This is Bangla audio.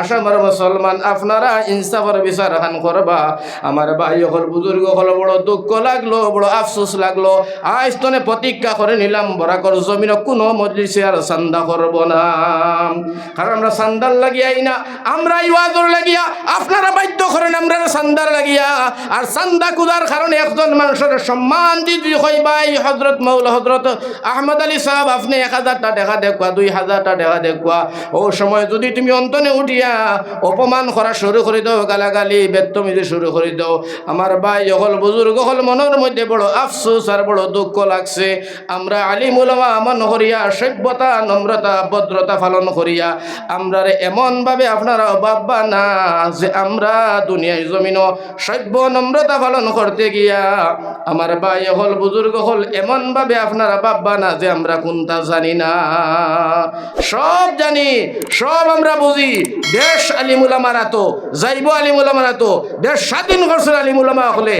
আসামের মুসলমান, আপনারা ইনসাফের বিচার হান করবা। আমার ভাই হল বুজুর্গ হল বড় দুঃখ লাগল, বড় আফসোস লাগল। আজ তনে প্রতিজ্ঞা করে নিলাম, বরাকর জমিন কোনো মজলিসে আর সান্দা করব না। কারণ আমরা সান্দার লাগিয়াই না আমরা ইওয়াজর লাগিয়া, আপনারা বাধ্য করেন আমরা সান্দার লাগিয়া আর সান্দা কুদার কারণে একজন মানুষের সম্মান দিদি হয় হজরত মৌলা হজরত আহমদ আলী সাহেব, আপনি এক হাজারটা দেখা দেখবা দুই হাজারটা দেখা দেখবা ও সময় যদি তুমি অন্তনে উঠিয়া অপমান করা শুরু করে দাও, গালাগালি, বেত্তমিজি শুরু করে দাও। আমার ভাই হল বুজুর্গ হল মনের মধ্যে বড় আফসোস আর বড় দুঃখ লাগছে। আমরা আলিমুলামা মন করিয়া, সভ্যতা, নম্রতা, ভদ্রতা পালন করিয়া আমরা এমনভাবে আপনারা ভাববা না যে আমরা দুনিয়ায় জমিন সভ্য নম্রতা পালন করতে গিয়া আমার ভাই হল, বুজুর্গ হল এমন এমনভাবে আপনারা বাব্বা না যে আমরা কোনটা জানি না। সব জানি, সব আমরা বুঝি। দেশ আলিমুলামারা তো, যাইব আলিমুলামারা তো, দেশ স্বাধীন করছে আলিমুলামা হলে।